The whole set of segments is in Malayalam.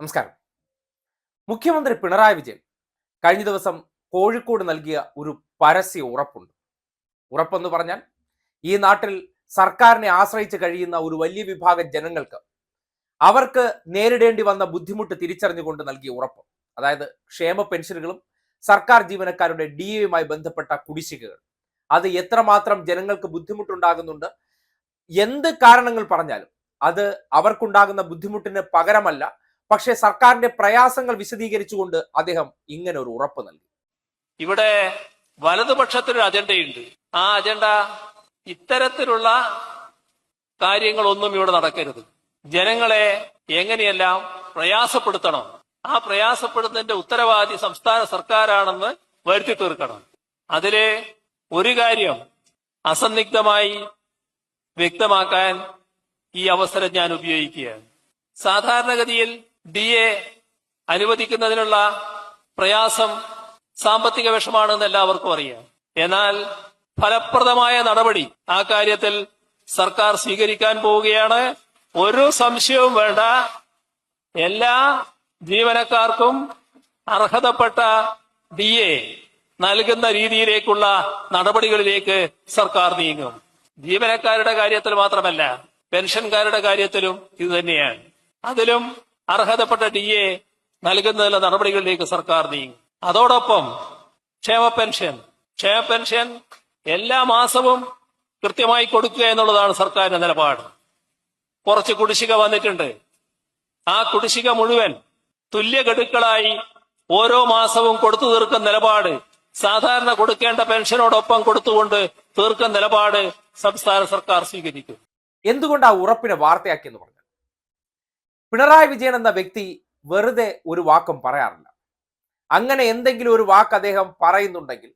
നമസ്കാരം. മുഖ്യമന്ത്രി പിണറായി വിജയൻ കഴിഞ്ഞ ദിവസം കോഴിക്കോട് നൽകിയ ഒരു പരസ്യ ഉറപ്പുണ്ട്. ഉറപ്പെന്ന് പറഞ്ഞാൽ ഈ നാട്ടിൽ സർക്കാരിനെ ആശ്രയിച്ച് കഴിയുന്ന ഒരു വലിയ വിഭാഗം ജനങ്ങൾക്ക് അവർക്ക് നേരിടേണ്ടി വന്ന ബുദ്ധിമുട്ട് തിരിച്ചറിഞ്ഞുകൊണ്ട് നൽകിയ ഉറപ്പ്. അതായത് ക്ഷേമ പെൻഷനുകളും സർക്കാർ ജീവനക്കാരുടെ ഡി എയുമായി ബന്ധപ്പെട്ട കുടിശ്ശികകൾ. അത് എത്രമാത്രം ജനങ്ങൾക്ക് ബുദ്ധിമുട്ടുണ്ടാകുന്നുണ്ട്? എന്ത് കാരണങ്ങൾ പറഞ്ഞാലും അത് അവർക്കുണ്ടാകുന്ന ബുദ്ധിമുട്ടിന് പകരമല്ല പക്ഷേ സർക്കാരിന്റെ പ്രയാസങ്ങൾ വിശദീകരിച്ചുകൊണ്ട് അദ്ദേഹം ഇങ്ങനെ ഒരു ഉറപ്പ് നൽകി. ഇവിടെ വലതുപക്ഷത്തിനൊരു അജണ്ടയുണ്ട്. ആ അജണ്ട ഇത്തരത്തിലുള്ള കാര്യങ്ങളൊന്നും ഇവിടെ നടക്കരുത്. ജനങ്ങളെ എങ്ങനെയെല്ലാം പ്രയാസപ്പെടുത്തണം? ആ പ്രയാസപ്പെടുന്നതിന്റെ ഉത്തരവാദി സംസ്ഥാന സർക്കാരാണെന്ന് വരുത്തി തീർക്കണം. അതിലെ ഒരു കാര്യം അസന്നിഗ്ധമായി വ്യക്തമാക്കാൻ ഈ അവസരം ഞാൻ ഉപയോഗിക്കുകയാണ്. സാധാരണഗതിയിൽ ഡി എ അനുവദിക്കുന്നതിനുള്ള പ്രയാസം സാമ്പത്തിക വിഷമാണെന്ന് എല്ലാവർക്കും അറിയാം. എന്നാൽ ഫലപ്രദമായ നടപടി ആ കാര്യത്തിൽ സർക്കാർ സ്വീകരിക്കാൻ പോവുകയാണ്. ഒരു സംശയവും വേണ്ട. എല്ലാ ജീവനക്കാർക്കും അർഹതപ്പെട്ട ഡി എ നൽകുന്ന രീതിയിലേക്കുള്ള നടപടികളിലേക്ക് സർക്കാർ നീങ്ങും. ജീവനക്കാരുടെ കാര്യത്തിൽ മാത്രമല്ല പെൻഷൻകാരുടെ കാര്യത്തിലും ഇത് തന്നെയാണ്. അതിലും അർഹതപ്പെട്ട ഡി എ നൽകുന്നതിലെ നടപടികളിലേക്ക് സർക്കാർ നീങ്ങി. അതോടൊപ്പം ക്ഷേമ പെൻഷൻ. ക്ഷേമ പെൻഷൻ എല്ലാ മാസവും കൃത്യമായി കൊടുക്കുക എന്നുള്ളതാണ് സർക്കാരിന്റെ നിലപാട്. കുറച്ച് കുടിശ്ശിക വന്നിട്ടുണ്ട്. ആ കുടിശ്ശിക മുഴുവൻ തുല്യ ഗഡുക്കളായി ഓരോ മാസവും കൊടുത്തു തീർക്കുന്ന നിലപാട് സാധാരണ കൊടുക്കേണ്ട പെൻഷനോടൊപ്പം കൊടുത്തുകൊണ്ട് തീർക്കുന്ന നിലപാട് സംസ്ഥാന സർക്കാർ സ്വീകരിക്കും. എന്തുകൊണ്ട് ആ ഉറപ്പിനെ വാർത്തയാക്കിയെന്ന് പറഞ്ഞു പിണറായി വിജയൻ എന്ന വ്യക്തി വെറുതെ ഒരു വാക്കും പറയാറില്ല. അങ്ങനെ എന്തെങ്കിലും ഒരു വാക്ക് അദ്ദേഹം പറയുന്നുണ്ടെങ്കിൽ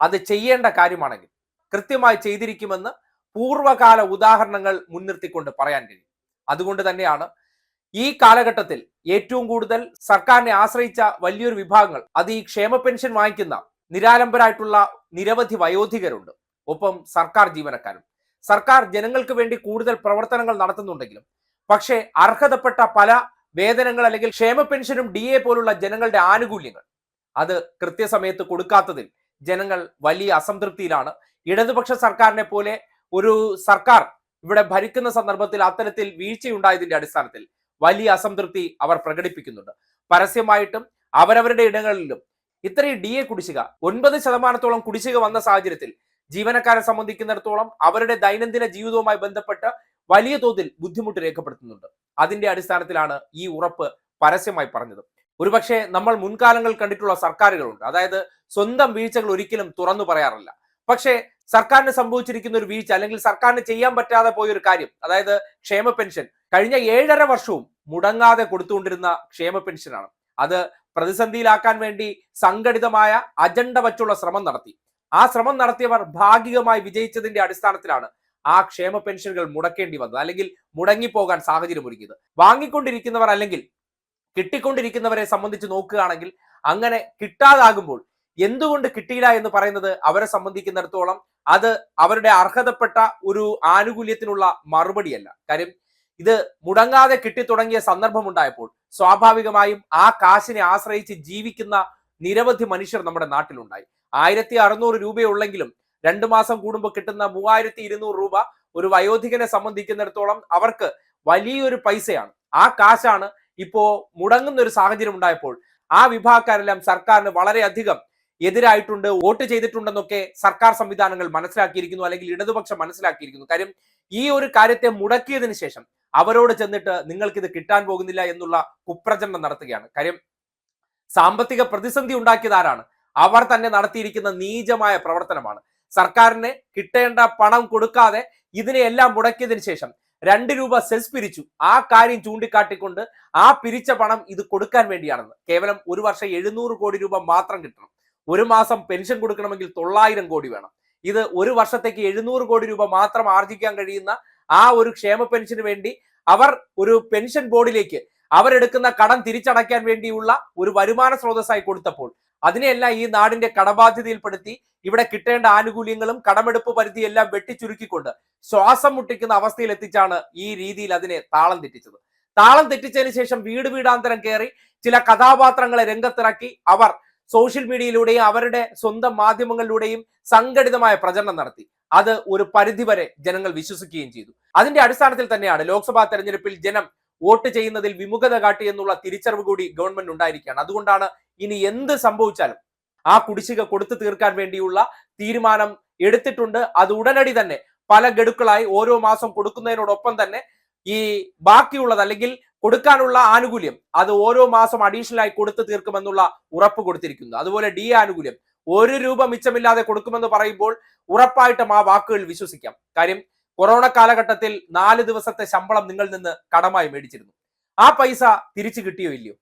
അത് ചെയ്യേണ്ട കാര്യമാണെങ്കിൽ കൃത്യമായി ചെയ്തിരിക്കുമെന്ന് പൂർവകാല ഉദാഹരണങ്ങൾ മുൻനിർത്തിക്കൊണ്ട് പറയാൻ കഴിയും. അതുകൊണ്ട് തന്നെയാണ് ഈ കാലഘട്ടത്തിൽ ഏറ്റവും കൂടുതൽ സർക്കാരിനെ ആശ്രയിച്ച വലിയൊരു വിഭാഗങ്ങൾ അത് ഈ ക്ഷേമ പെൻഷൻ വാങ്ങിക്കുന്ന നിരാലംബരായിട്ടുള്ള നിരവധി വയോധികരുണ്ട്. ഒപ്പം സർക്കാർ ജീവനക്കാരും. സർക്കാർ ജനങ്ങൾക്ക് വേണ്ടി കൂടുതൽ പ്രവർത്തനങ്ങൾ നടത്തുന്നുണ്ടെങ്കിലും പക്ഷേ അർഹതപ്പെട്ട പല വേതനങ്ങൾ അല്ലെങ്കിൽ ക്ഷേമ പെൻഷനും ഡി എ പോലുള്ള ജനങ്ങളുടെ ആനുകൂല്യങ്ങൾ. അത് കൃത്യസമയത്ത് കൊടുക്കാത്തതിൽ ജനങ്ങൾ വലിയ അസംതൃപ്തിയിലാണ്. ഇടതുപക്ഷ സർക്കാരിനെ പോലെ ഒരു സർക്കാർ ഇവിടെ ഭരിക്കുന്ന സന്ദർഭത്തിൽ അത്തരത്തിൽ വീഴ്ചയുണ്ടായതിന്റെ അടിസ്ഥാനത്തിൽ വലിയ അസംതൃപ്തി അവർ പ്രകടിപ്പിക്കുന്നുണ്ട്. പരസ്യമായിട്ടും അവരവരുടെ ഇടങ്ങളിലും ഇത്രയും ഡി എ കുടിശ്ശിക ഒൻപത് ശതമാനത്തോളം കുടിശ്ശിക വന്ന സാഹചര്യത്തിൽ ജീവനക്കാരെ സംബന്ധിക്കുന്നിടത്തോളം അവരുടെ ദൈനംദിന ജീവിതവുമായി ബന്ധപ്പെട്ട് വലിയ തോതിൽ ബുദ്ധിമുട്ട് രേഖപ്പെടുത്തുന്നുണ്ട്. അതിന്റെ അടിസ്ഥാനത്തിലാണ് ഈ ഉറപ്പ് പരസ്യമായി പറഞ്ഞത്. ഒരുപക്ഷെ നമ്മൾ മുൻകാലങ്ങൾ കണ്ടിട്ടുള്ള സർക്കാരുകളുണ്ട്. അതായത് സ്വന്തം വീഴ്ചകൾ ഒരിക്കലും തുറന്നു പറയാറില്ല. പക്ഷേ സർക്കാരിന് സംഭവിച്ചിരിക്കുന്ന ഒരു വീഴ്ച അല്ലെങ്കിൽ സർക്കാരിന് ചെയ്യാൻ പറ്റാതെ പോയ ഒരു കാര്യം അതായത് ക്ഷേമ പെൻഷൻ. കഴിഞ്ഞ ഏഴര വർഷവും മുടങ്ങാതെ കൊടുത്തുകൊണ്ടിരുന്ന ക്ഷേമ പെൻഷനാണ്. അത് പ്രതിസന്ധിയിലാക്കാൻ വേണ്ടി സംഘടിതമായ അജണ്ട വച്ചുള്ള ശ്രമം നടത്തി. ആ ശ്രമം നടത്തിയവർ ഭാഗികമായി വിജയിച്ചതിന്റെ അടിസ്ഥാനത്തിലാണ് ആ ക്ഷേമ പെൻഷനുകൾ മുടക്കേണ്ടി വന്നത് അല്ലെങ്കിൽ മുടങ്ങിപ്പോകാൻ സാഹചര്യം ഒരുക്കിയത്. വാങ്ങിക്കൊണ്ടിരിക്കുന്നവർ അല്ലെങ്കിൽ കിട്ടിക്കൊണ്ടിരിക്കുന്നവരെ സംബന്ധിച്ച് നോക്കുകയാണെങ്കിൽ അങ്ങനെ കിട്ടാതാകുമ്പോൾ എന്തുകൊണ്ട് കിട്ടിയില്ല എന്ന് പറയുന്നത് അവരെ സംബന്ധിക്കുന്നിടത്തോളം അത് അവരുടെ അർഹതപ്പെട്ട ഒരു ആനുകൂല്യത്തിനുള്ള മറുപടിയല്ല. കാര്യം ഇത് മുടങ്ങാതെ കിട്ടിത്തുടങ്ങിയ സന്ദർഭമുണ്ടായപ്പോൾ സ്വാഭാവികമായും ആ കാശിനെ ആശ്രയിച്ച് ജീവിക്കുന്ന നിരവധി മനുഷ്യർ നമ്മുടെ നാട്ടിലുണ്ടായി. ആയിരത്തി അറുന്നൂറ് രൂപയുള്ളെങ്കിലും രണ്ടു മാസം കൂടുമ്പോൾ കിട്ടുന്ന മൂവായിരത്തി ഇരുന്നൂറ് രൂപ ഒരു വയോധികനെ സംബന്ധിക്കുന്നിടത്തോളം അവർക്ക് വലിയൊരു പൈസയാണ്. ആ കാശാണ് ഇപ്പോ മുടങ്ങുന്ന ഒരു സാഹചര്യം ഉണ്ടായപ്പോൾ ആ വിഭാഗക്കാരെല്ലാം സർക്കാരിന് വളരെയധികം എതിരായിട്ടുണ്ട് വോട്ട് ചെയ്തിട്ടുണ്ടെന്നൊക്കെ സർക്കാർ സംവിധാനങ്ങൾ മനസ്സിലാക്കിയിരിക്കുന്നു അല്ലെങ്കിൽ ഇടതുപക്ഷം മനസ്സിലാക്കിയിരിക്കുന്നു. കാര്യം ഈ ഒരു കാര്യത്തെ മുടക്കിയതിനു ശേഷം അവരോട് ചെന്നിട്ട് നിങ്ങൾക്ക് ഇത് കിട്ടാൻ പോകുന്നില്ല എന്നുള്ള കുപ്രചരണം നടത്തുകയാണ്. കാര്യം സാമ്പത്തിക പ്രതിസന്ധി ഉണ്ടാക്കിയതാരാണ് അവർ തന്നെ നടത്തിയിരിക്കുന്ന നീചമായ പ്രവർത്തനമാണ്. സർക്കാരിന് കിട്ടേണ്ട പണം കൊടുക്കാതെ ഇതിനെയെല്ലാം മുടക്കിയതിന് ശേഷം രണ്ട് രൂപ സെസ് പിരിച്ചു. ആ കാര്യം ചൂണ്ടിക്കാട്ടിക്കൊണ്ട് ആ പിരിച്ച പണം ഇത് കൊടുക്കാൻ വേണ്ടിയാണെന്ന്. കേവലം ഒരു വർഷം എഴുന്നൂറ് കോടി രൂപ മാത്രം കിട്ടണം. ഒരു മാസം പെൻഷൻ കൊടുക്കണമെങ്കിൽ തൊള്ളായിരം കോടി വേണം. ഇത് ഒരു വർഷത്തേക്ക് എഴുന്നൂറ് കോടി രൂപ മാത്രം ആർജിക്കാൻ കഴിയുന്ന ആ ഒരു ക്ഷേമ പെൻഷന് വേണ്ടി അവർ ഒരു പെൻഷൻ ബോർഡിലേക്ക് അവരെടുക്കുന്ന കടം തിരിച്ചടയ്ക്കാൻ വേണ്ടിയുള്ള ഒരു വരുമാന സ്രോതസ്സായി കൊടുത്തപ്പോൾ അതിനെയെല്ലാം ഈ നാടിന്റെ കടബാധ്യതയിൽപ്പെടുത്തി ഇവിടെ കിട്ടേണ്ട ആനുകൂല്യങ്ങളും കടമെടുപ്പ് പരിധിയെല്ലാം വെട്ടിച്ചുരുക്കിക്കൊണ്ട് ശ്വാസം മുട്ടിക്കുന്ന അവസ്ഥയിൽ എത്തിച്ചാണ് ഈ രീതിയിൽ അതിനെ താളം തെറ്റിച്ചത്. താളം തെറ്റിച്ചതിന് ശേഷം വീട് വീടാന്തരം കയറി ചില കഥാപാത്രങ്ങളെ രംഗത്തിറക്കി അവർ സോഷ്യൽ മീഡിയയിലൂടെയും അവരുടെ സ്വന്തം മാധ്യമങ്ങളിലൂടെയും സംഘടിതമായ പ്രചരണം നടത്തി. അത് ഒരു പരിധിവരെ ജനങ്ങൾ വിശ്വസിക്കുകയും ചെയ്തു. അതിന്റെ അടിസ്ഥാനത്തിൽ തന്നെയാണ് ലോക്സഭാ തെരഞ്ഞെടുപ്പിൽ ജനം വോട്ട് ചെയ്യുന്നതിൽ വിമുഖത കാട്ടി എന്നുള്ള തിരിച്ചറിവ് കൂടി ഗവൺമെന്റ് ഉണ്ടായിരിക്കുകയാണ്. അതുകൊണ്ടാണ് ഇനി എന്ത് സംഭവിച്ചാലും ആ കുടിശ്ശിക കൊടുത്തു തീർക്കാൻ വേണ്ടിയുള്ള തീരുമാനം എടുത്തിട്ടുണ്ട്. അത് ഉടനടി തന്നെ പല ഗഡുക്കളായി ഓരോ മാസം കൊടുക്കുന്നതിനോടൊപ്പം തന്നെ ഈ ബാക്കിയുള്ളത് അല്ലെങ്കിൽ കൊടുക്കാനുള്ള ആനുകൂല്യം അത് ഓരോ മാസം അഡീഷണൽ ആയി കൊടുത്തു തീർക്കുമെന്നുള്ള ഉറപ്പ് കൊടുത്തിരിക്കുന്നു. അതുപോലെ ഡി ആനുകൂല്യം ഒരു രൂപ മിച്ചമില്ലാതെ കൊടുക്കുമെന്ന് പറയുമ്പോൾ ഉറപ്പായിട്ടും ആ വാക്കുകൾ വിശ്വസിക്കാം. കാര്യം കൊറോണ കാലഘട്ടത്തിൽ നാല് ദിവസത്തെ ശമ്പളം നിങ്ങളിൽ നിന്ന് കടമായി മേടിച്ചിരുന്നു. ആ പൈസ തിരിച്ചു കിട്ടിയോ ഇല്ലയോ?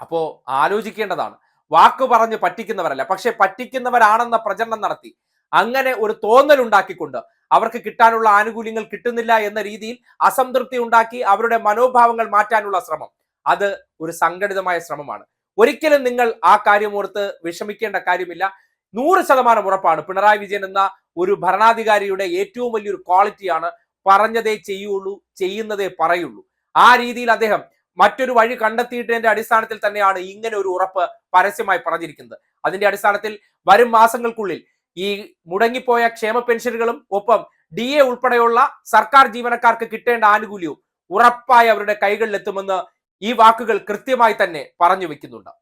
അപ്പോ ആലോചിക്കേണ്ടതാണ്. വാക്ക് പറഞ്ഞ് പറ്റിക്കുന്നവരല്ല. പക്ഷെ പറ്റിക്കുന്നവരാണെന്ന പ്രചരണം നടത്തി. അങ്ങനെ ഒരു തോന്നൽ ഉണ്ടാക്കിക്കൊണ്ട് അവർക്ക് കിട്ടാനുള്ള ആനുകൂല്യങ്ങൾ കിട്ടുന്നില്ല എന്ന രീതിയിൽ അസംതൃപ്തി ഉണ്ടാക്കി അവരുടെ മനോഭാവങ്ങൾ മാറ്റാനുള്ള ശ്രമം. അത് ഒരു സംഘടിതമായ ശ്രമമാണ്. ഒരിക്കലും നിങ്ങൾ ആ കാര്യം ഓർത്ത് വിഷമിക്കേണ്ട കാര്യമില്ല. നൂറ് ശതമാനം ഉറപ്പാണ്. പിണറായി വിജയൻ എന്ന ഒരു ഭരണാധികാരിയുടെ ഏറ്റവും വലിയൊരു ക്വാളിറ്റിയാണ് പറഞ്ഞതേ ചെയ്യുള്ളൂ ചെയ്യുന്നതേ പറയുള്ളൂ. ആ രീതിയിൽ അദ്ദേഹം മറ്റൊരു വഴി കണ്ടെത്തിയിട്ടതിന്റെ അടിസ്ഥാനത്തിൽ തന്നെയാണ് ഇങ്ങനെ ഒരു ഉറപ്പ് പരസ്യമായി പറഞ്ഞിരിക്കുന്നത്. അതിന്റെ അടിസ്ഥാനത്തിൽ വരും മാസങ്ങൾക്കുള്ളിൽ ഈ മുടങ്ങിപ്പോയ ക്ഷേമ പെൻഷനുകളും ഒപ്പം ഡി എ ഉൾപ്പെടെയുള്ള സർക്കാർ ജീവനക്കാർക്ക് കിട്ടേണ്ട ആനുകൂല്യവും ഉറപ്പായി അവരുടെ കൈകളിലെത്തുമെന്ന് ഈ വാക്കുകൾ കൃത്യമായി തന്നെ പറഞ്ഞു വെക്കുന്നുണ്ട്.